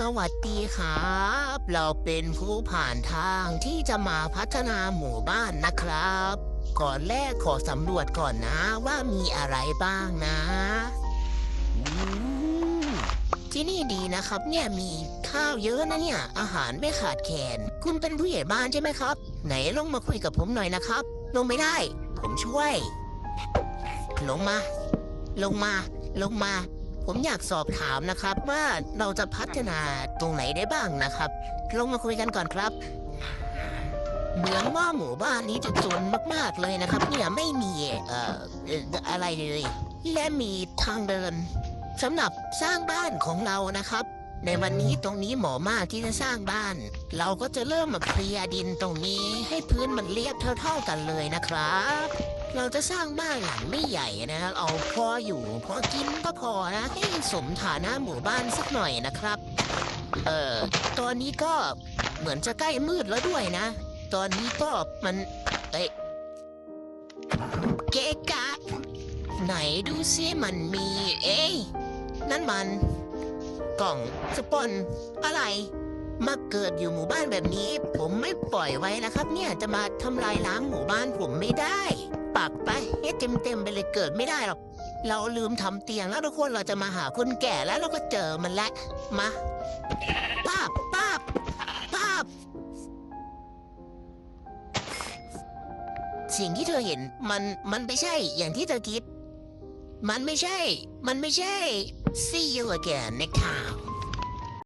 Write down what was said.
สวัสดีครับ เราเป็นผู้ผ่านทางที่จะมาพัฒนาหมู่บ้านนะครับ ก่อนแรกขอสำรวจก่อนนะว่ามีอะไรบ้างนะอืมที่นี่ดีนะครับ เนี่ยมีข้าวเยอะนะเนี่ย อาหารไม่ขาดแคลนคุณเป็นผู้ใหญ่บ้านใช่ไหมครับ ไหนลงมาคุยกับผมหน่อยนะครับ ลงไม่ได้ ผมช่วย ลงมา ลงมา ลงมา ผมอยากสอบถามนะครับว่าเราจะพัฒนาตรงไหนได้บ้างนะครับ ลงมาคุยกันก่อนครับ เหมือนว่าหมู่บ้านนี้จะจนมากๆเลยนะครับ เนี่ยไม่มีเอ่อเอ่ออะไรเลย และมีทางเดินสำหรับสร้างบ้านของเรานะครับ ในวันนี้ตรงนี้เหมาะมากที่จะสร้างบ้าน เราก็จะเริ่มมาเคลียร์ดินตรงนี้ให้พื้นมันเรียบเท่าๆกันเลยนะครับ เราจะสร้างบ้านหลังไม่ใหญ่นะครับเอาพออยู่พอกินก็พอนะให้สมฐานะหมู่บ้านสักหน่อยนะครับ เอ่อตอนนี้ก็เหมือนจะใกล้มืดแล้วด้วยนะ ตอนนี้ก็มันเอ๊ะเกะกะ ไหนดูซิมันมีเอ้ยนั่นมัน กล่องสปอนอะไรมาเกิดอยู่หมู่บ้านแบบนี้ ผมไม่ปล่อยไว้นะครับ เนี่ยจะมาทำลายล้างหมู่บ้านผมไม่ได้ ปักไปให้เต็มเต็มๆไปเลยเกิดไม่ได้หรอก เราลืมทำเตียงแล้วทุกคนเราจะมาหาคนแก่แล้วเราก็เจอมันแล้วมาป้าบป้าบป้าบสิ่งที่เธอเห็นมันมันไม่ใช่อย่างที่เธอคิด มันไม่ใช่ มันไม่ใช่ see you again next time